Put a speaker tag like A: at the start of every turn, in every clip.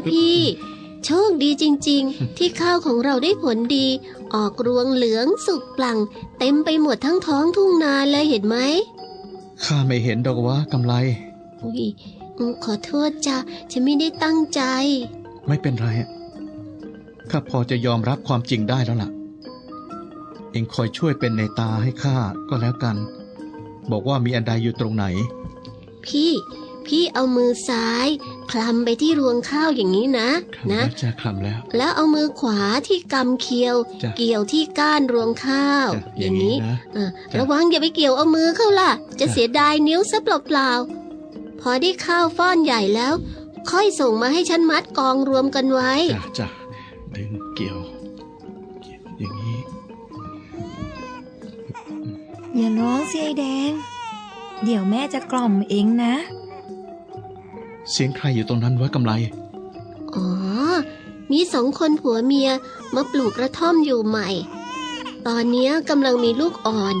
A: นๆนะพี่ โชคดีจริง ๆ ที่ข้าวของเราได้ผลดี ออกรวงเหลืองสุกปลั่งเต็มไปหมดทั้งท้องทุ่งนาเลยเห็นไหม
B: ข้าไม่เห็นดอกว่ากำไร
A: อุ๊ยอืมขอโทษจ้ะฉันไม่ได้ตั้งใจ
B: ไม่เป็นไรอะข้าพอจะยอมรับความจริงได้แล้วล่ะ เองคอยช่วยเป็นในตาให้ข้าก็แล้วกัน บอกว่ามีอันใดอยู่ตรงไหน
A: พี่ พี่เอามือซ้าย คลำไปที่รวงข้าวอย่างนี้นะ
B: คำ
A: นะ
B: แล้วจะคำแล้ว
A: แล้วเอามือขวาที่กำเคียว
B: จ้ะ
A: เกี่ยวที่ก้านรวงข้าว
B: จ้ะ
A: อ
B: อย่าง
A: ย่าง
B: นี้
A: นี้
B: นะ
A: เออ
B: จ้ะ
A: ระวังอย่าไปเกี่ยวเอามือเข้าล่ะจะ
B: จ้ะ
A: เสียดายนิ้วซะเปล่าๆพอได้ข้าวฟ้อนใหญ่แล้ว ค่อยส่งมาให้ฉันมัดกองรวมกันไว้
B: จ้ะจ้ะดึงเกี่ยว อย่างนี้
C: อย่าร้องสิไอแดง เดี๋ยวแม่จะกล่อมเองนะ
B: เสียงใครอยู่ตรงนั้นวะกำไร
A: อ๋อ มีสองคนผัวเมียมาปลูกกระท่อมอยู่ใหม่ ตอนเนี้ยกำลังมีลูกอ่อน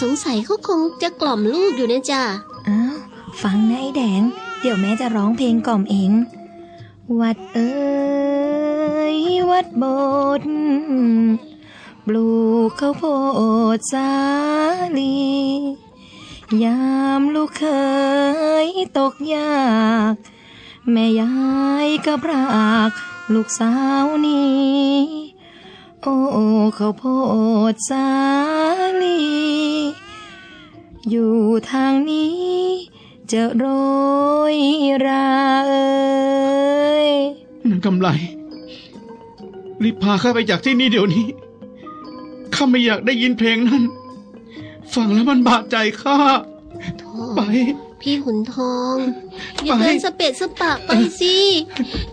A: สงสัยเขาคงจะกล่อมลูกอยู่นะจ๊ะ
C: อ้าวฟังนะไอแดง เดี๋ยวแม่จะร้องเพลงกล่อมเอง วัดเอ้ยวัดโบสถ์ปลูกข้าวโพดสาลี ยามลูกเคยตกยาก แม่ยายกับรากลูกสาวนี้ โอ้เขาโพดสาลี อยู่ทางนี้จะโรยราเอ้ย
B: นั่นกำไร รีบพาข้าไปจากที่นี่เดี๋ยวนี้ ข้าไม่อยากได้ยินเพลงนั้น ฟังแล้วมันบาดใจข้า
A: โธ่
B: ไป
A: พี่ขุนทอง อย่า
B: ไป
A: เดินสเปะสปะไปสิ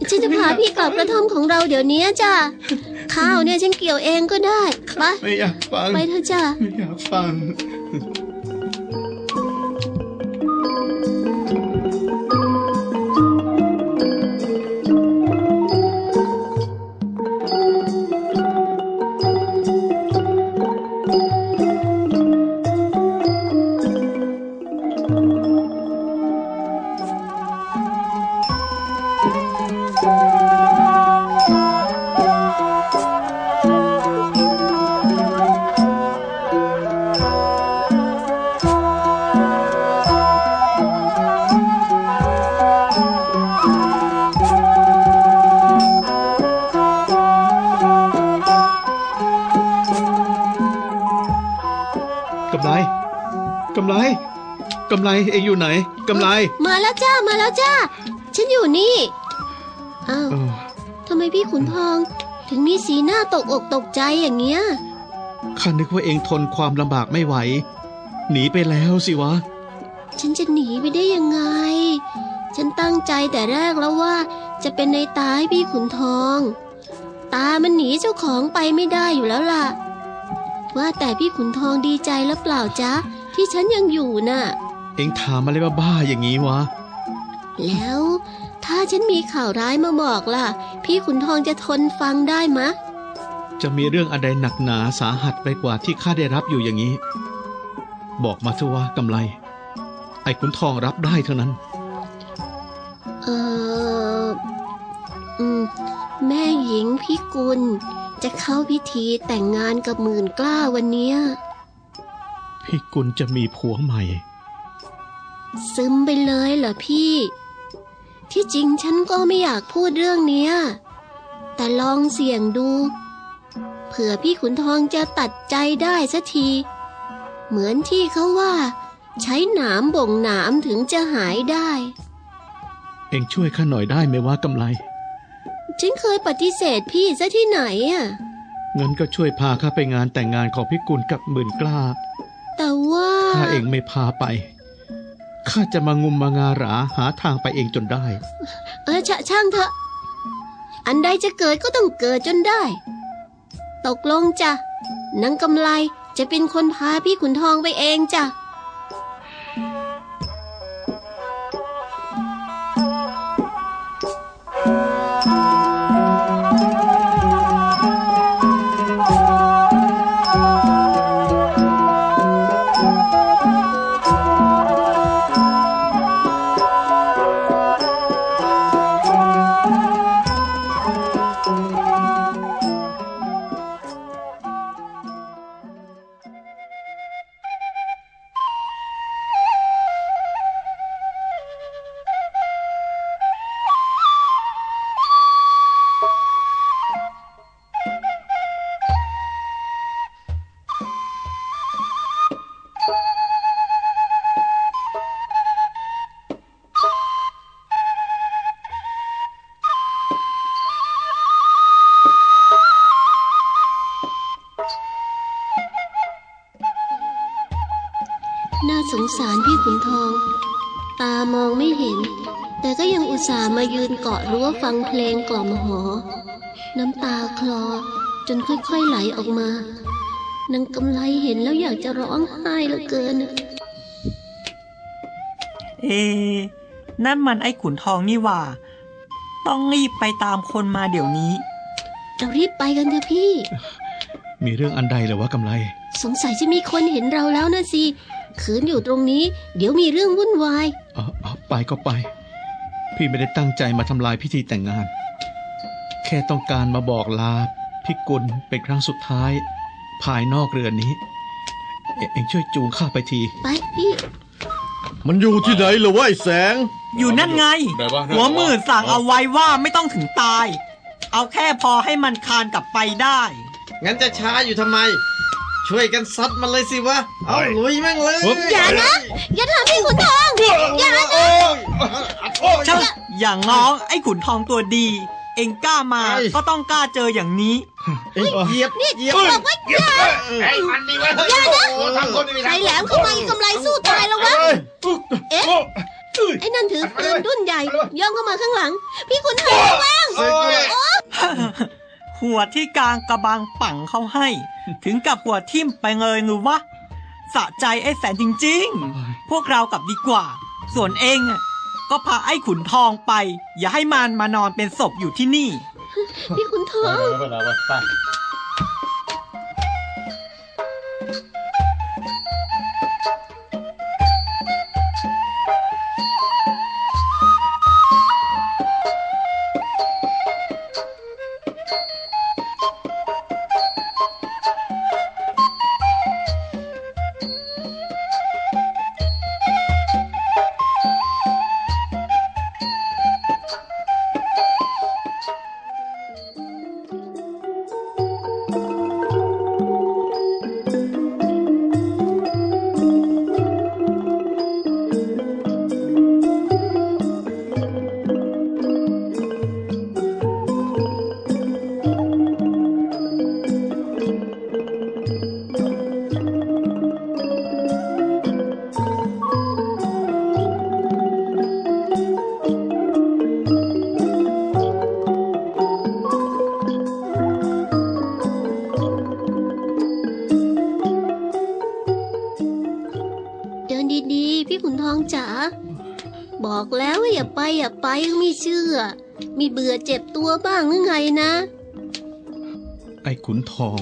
A: ฉันจะพาพี่กลับกระท่อมของเราเดี๋ยวนี้จ้ะข้าวเนี่ยฉันเกี่ยวเองก็ได้ไป
B: ไม่อยากฟัง
A: ไปเถอะจ้ะ
B: ไม่อยากฟัง กำไรเองอยู่ไหนกำไร
A: มาแล้วจ้ามาแล้วจ้า ฉันอยู่นี่ อ้าว
B: เออ
A: ทำไมพี่ขุนทอง ถึงมีสีหน้าตกอกตกใจอย่างเงี้ย
B: ข้านึกว่าเองทนความลำบากไม่ไหว หนีไปแล้วสิวะ
A: ฉันจะหนีไปได้ยังไง ฉันตั้งใจแต่แรกแล้วว่า จะเป็นในตาให้พี่ขุนทอง ตามันหนีเจ้าของไปไม่ได้อยู่แล้วล่ะ ว่าแต่พี่ขุนทองดีใจแล้วเปล่าจ๊ะ ที่ฉันยังอยู่น่ะ
B: เองถามอะไรบ้าๆอย่างนี้วะ
A: แล้วถ้าฉันมีข่าวร้ายมาบอกล่ะ พี่ขุนทองจะทนฟังได้มะ
B: จะมีเรื่องอะไรหนักหนาสาหัสไปกว่าที่ข้าได้รับอยู่อย่างนี้ บอกมาเถอะว่ากำไร ไอ้ขุนทองรับได้เท่านั้น
A: เอออืมแม่หญิงพิกุล จะเข้าพิธีแต่งงานกับหมื่นกล้าวันเนี้ย
B: พี่กุลจะมีผัวใหม่
A: ซึมไปเลยเหรอพี่ ที่จริงฉันก็ไม่อยากพูดเรื่องเนี้ย แต่ลองเสี่ยงดู เผื่อพี่ขุนทองจะตัดใจได้สักที เหมือนที่เขาว่า ใช้หนามบ่งหนามถึงจะหายได้
B: เองช่วยข้าหน่อยได้ไหมว่ากำไร
A: ฉันเคยปฏิเสธพี่ซะที่ไหนอะ
B: เงินก็ช่วยพาข้าไปงานแต่งงานของพี่กุลกับหมื่นกล้า
A: แต่ว่า
B: ถ้าเองไม่พาไป ข้าจะมางุมมางาหราหาทางไปเองจนได้
A: เออชะช่างเถอะ อันใดจะเกิดก็ต้องเกิดจนได้ ตกลงจ้ะนางกำไลจะเป็นคนพาพี่ขุนทองไปเองจ้ะ งสารพี่ขุนทอง ตามองไม่เห็น แต่ก็ยังอุตส่าห์มายืนเกาะรั้วฟังเพลงกล่อมหอ น้ำตาคลอจนค่อยๆไหลออกมานางกำไลเห็นแล้วอยากจะร้องไห้เหลือเกิน
D: เอ๊ะนั่นมันไอ้ขุนทองนี่หว่า ต้องรีบไปตามคนมาเดี๋ยวนี้
A: เรารีบไปกันเถอะพี่
B: มีเรื่องอันใดเหรือวะกำไร
A: สงสัยจะมีคนเห็นเราแล้วนะสิ ขืนอยู่ตรงนี้ เดี๋ยวมีเรื่องวุ่นวาย
B: เอาเอาไปก็ไป พี่ไม่ได้ตั้งใจมาทำลายพิธีแต่งงาน แค่ต้องการมาบอกลาพี่กุลเป็นครั้งสุดท้าย ภายนอกเรือนนี้ เอเองช่วยจูงข้าไปที
A: ไปพี่
E: มันอยู่ที่ไหนเหรอวะไอ้แสง
D: อยู่นั่นไง หัวหมื่นสั่งเอาไว้ว่าไม่ต้องถึงตาย เอาแค่พอให้มันคานกลับไปได้
E: งั้นจะช้าอยู่ทำไม ช่วยกันซัดมันเลยสิวะ เอาลุยแม่งเลย
A: อย่านะ อย่าทำพี่ขุนทอง อย่านะ
E: โอ้ยโอ้ย
D: เจ้าอย่างน้องไอ้ขุนทองตัวดี เองกล้ามา
E: ไอ้
D: ก็ต้องกล้าเจออย่างนี้
E: เอ้ยเหยียบเหยียบ
A: บอกว่าอย่า
F: ไอ้มันดีเว้ย
A: อย่านะ
F: โอ้ทำคนไม่มี
A: ใคร
F: ทาง
A: แหลมเข้ามาอีกกำไรสู้ตายแล้ววะเอ๊ะไอ้นั่นถือปืนดุ้นใหญ่ ย่องเข้ามาข้างหลัง พี่ขุนทองระวัง
E: โอ้ย
D: หัวที่กลางกระบังปั่งเขาให้ ถึงกับหัวทิ่มไปเลยหรือวะสะใจไอ้แสนจริง ๆ พวกเรากลับดีกว่า ส่วนเองอะก็พาไอ้ขุนทองไป อย่าให้มันมานอนเป็นศพอยู่ที่นี่
A: พี่ขุนทองเย่าไปก็ไม่เชื่อ มีเบื่อเจ็บตัวบ้างหรือไงนะ
B: ไอ้ขุนทอง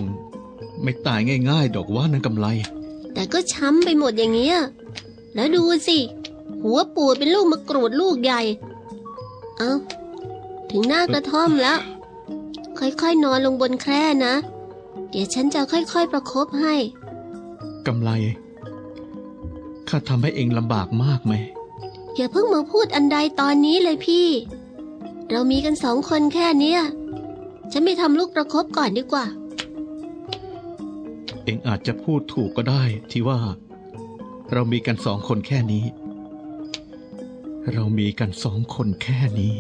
B: ไม่ตายง่าย ๆ ดอกว่านั้นกำไร
A: แต่ก็ช้ำไปหมดอย่างเงี้ย แล้วดูสิ หัวปูดเป็นลูกมะกรูดลูกใหญ่ เอาถึงหน้ากระท่อมแล้ว ค่อยๆ นอนลงบนแคร่นะ เดี๋ยวฉันจะค่อยๆ ประคบให้
B: กำไร ข้าทำให้เองลำบากมากไหม
A: อย่าเพิ่งมาพูดอันใดตอนนี้เลยพี่ เรามีกันสองคนแค่เนี้ยฉันไปทำลูกประคบก่อนดีกว่า
B: เองอาจจะพูดถูกก็ได้ที่ว่า เรามีกันสองคนแค่นี้ เรามีกันสองคนแค่นี้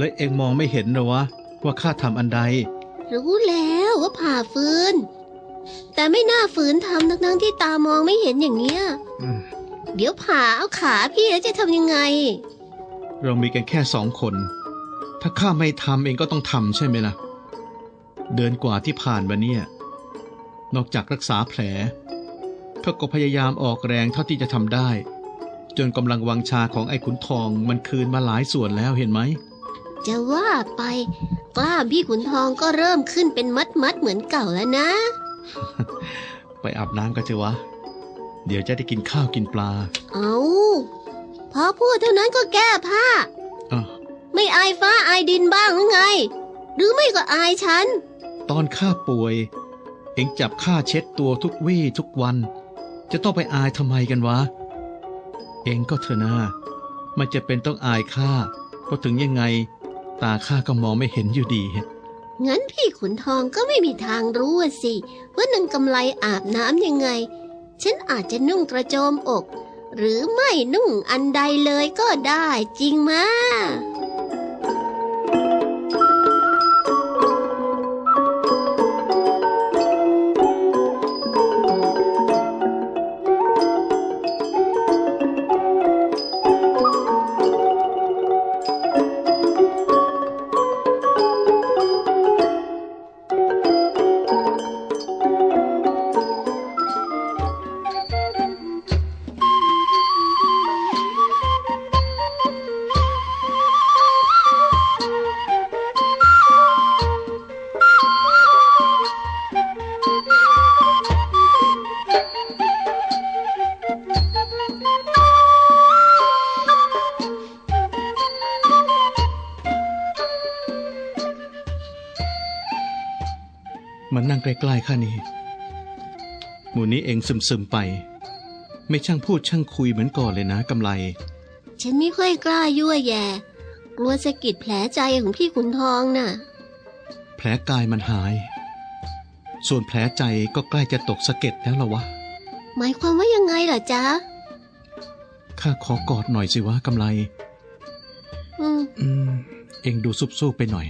B: แล้วเองมองไม่เห็นเหรอวะ ว่าข้าทำอันใด
A: รู้แล้วว่าผ่าฟืน แต่ไม่น่าฝืนทำทั้งๆที่ตามองไม่เห็นอย่างเงี้ย
B: อืม
A: เดี๋ยวผ่าเอาขาพี่แล้วจะทำยังไง
B: เรามีกันแค่สองคน ถ้าข้าไม่ทำเองก็ต้องทำใช่ไหมล่ะ เดือนกว่าที่ผ่านมาเนี่ย นอกจากรักษาแผลข้าก็พยายามออกแรงเท่าที่จะทำได้ จนกำลังวังชาของไอ้ขุนทองมันคืนมาหลายส่วนแล้วเห็นไหม
A: จะว่าไป กล้ามพี่ขุนทองก็เริ่มขึ้นเป็นมัดมัดๆเหมือนเก่าแล้วนะ
B: ไปอาบน้ำกันเถอะวะ เดี๋ยวจะได้กินข้าวกินปลา
A: เอาพอพูดเท่านั้นก็แก้ผ้า
B: อะ
A: ไม่อายฟ้าอายดินบ้างหรือไง หรือไม่ก็อายฉัน
B: ตอนข้าป่วย เอ็งจับข้าเช็ดตัวทุกวี่ทุกวัน จะต้องไปอายทำไมกันวะ เอ็งก็เถอะนะมันจะเป็นต้องอายข้าเพราะถึงยังไง ตาข้าก็มองไม่เห็นอยู่ดี
A: งั้นพี่ขุนทองก็ไม่มีทางรู้สิ ว่านางกำไลอาบน้ำยังไง ฉันอาจจะนุ่งกระโจมอก หรือไม่นุ่งอันใดเลยก็ได้จริงมะ
B: มันนั่งใกล้ๆข้านี่หมู่นี้เองซึมๆไป ไม่ช่างพูดช่างคุยเหมือนก่อนเลยนะกำไร
A: ฉันไม่ค่อยกล้ายั่วแย่กลัวสะกิดแผลใจของพี่ขุนทองน่ะ
B: แผลกายมันหาย ส่วนแผลใจก็ใกล้จะตกสะเก็ดแล้วละวะ
A: หมายความว่ายังไงล่ะจ๊ะ
B: ข้าขอกอดหน่อยสิวะกำไร
A: อืม
B: อืมเองดูซุบซูบไปหน่อย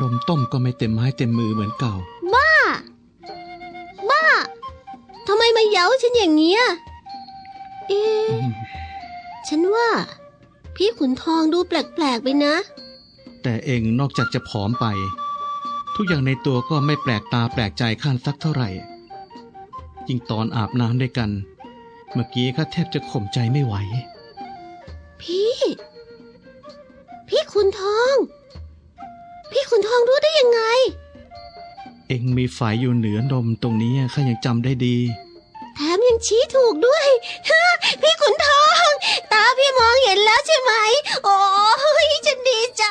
B: นมต้มก็ไม่เต็มไม้เต็มมือเหมือนเก่า
A: บ้า บ้าทำไมมาเย้าฉันอย่างเงี้ย เอ๊ะ
B: อืม
A: ฉันว่า พี่ขุนทองดูแปลกๆไปนะ
B: แต่เองนอกจากจะผอมไป ทุกอย่างในตัวก็ไม่แปลกตาแปลกใจข้านสักเท่าไหร่ ยิ่งตอนอาบน้ำด้วยกัน เมื่อกี้ข้าแทบจะข่มใจไม่ไหว
A: พี่ พี่ขุนทอง พี่ขุนทองรู้ได้ยังไง
B: เองมีฝายอยู่เหนือนมตรงนี้ข้ายังจำได้ดี
A: แถมยังชี้ถูกด้วยฮะพี่ขุนทอง ตาพี่มองเห็นแล้วใช่ไหม โอ้ยฉันดีใจ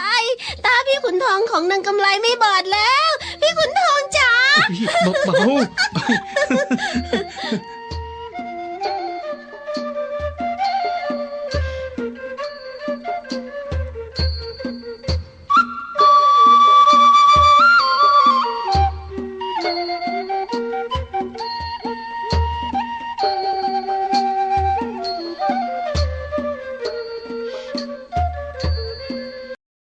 A: ตาพี่ขุนทองของนางกำไลไม่บอดแล้ว พี่ขุนทองจ๋า
B: เบาๆ